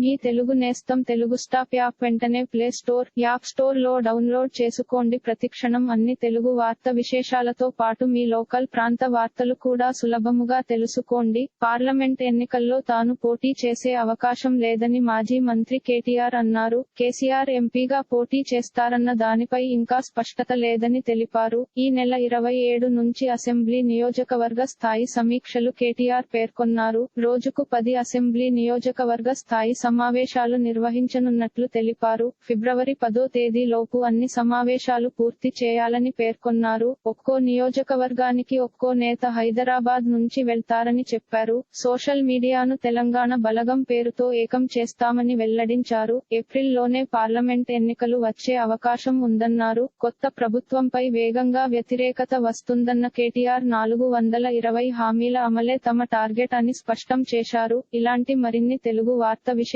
మీ తెలుగు నేస్తం Telugu stop app వెంటనే play store app స్టోర్లో డౌన్లోడ్ చేసుకోండి. ప్రతిక్షణం అన్ని తెలుగు వార్త విశేషాలతో పాటు మీ లోకల్ ప్రాంత వార్తలు కూడా సులభముగా తెలుసుకోండి. పార్లమెంట్ ఎన్నికల్లో తాను పోటీ చేసే అవకాశం లేదని మాజీ మంత్రి కేటీఆర్ అన్నారు. కేసీఆర్ ఎంపీగా పోటీ చేస్తారన్న దానిపై ఇంకా స్పష్టత లేదని తెలిపారు. ఈ నెల ఇరవై ఏడు నుంచి అసెంబ్లీ నియోజకవర్గ స్థాయి సమీక్షలు కేటీఆర్ పేర్కొన్నారు. రోజుకు పది అసెంబ్లీ నియోజకవర్గ స్థాయి సమావేశాలు నిర్వహించనున్నట్లు తెలిపారు. ఫిబ్రవరి పదో తేదీ లోపు అన్ని సమావేశాలు పూర్తి చేయాలని పేర్కొన్నారు. ఒక్కో నియోజకవర్గానికి ఒక్కో నేత హైదరాబాద్ నుంచి వెళ్తారని చెప్పారు. సోషల్ మీడియాను తెలంగాణ బలగం పేరుతో ఏకం చేస్తామని వెల్లడించారు. ఏప్రిల్లోనే పార్లమెంట్ ఎన్నికలు వచ్చే అవకాశం ఉందన్నారు. కొత్త ప్రభుత్వంపై వేగంగా వ్యతిరేకత వస్తుందన్న కేటీఆర్ నాలుగు వందల ఇరవై హామీల అమలే తమ టార్గెట్ అని స్పష్టం చేశారు. ఇలాంటి మరిన్ని తెలుగు వార్త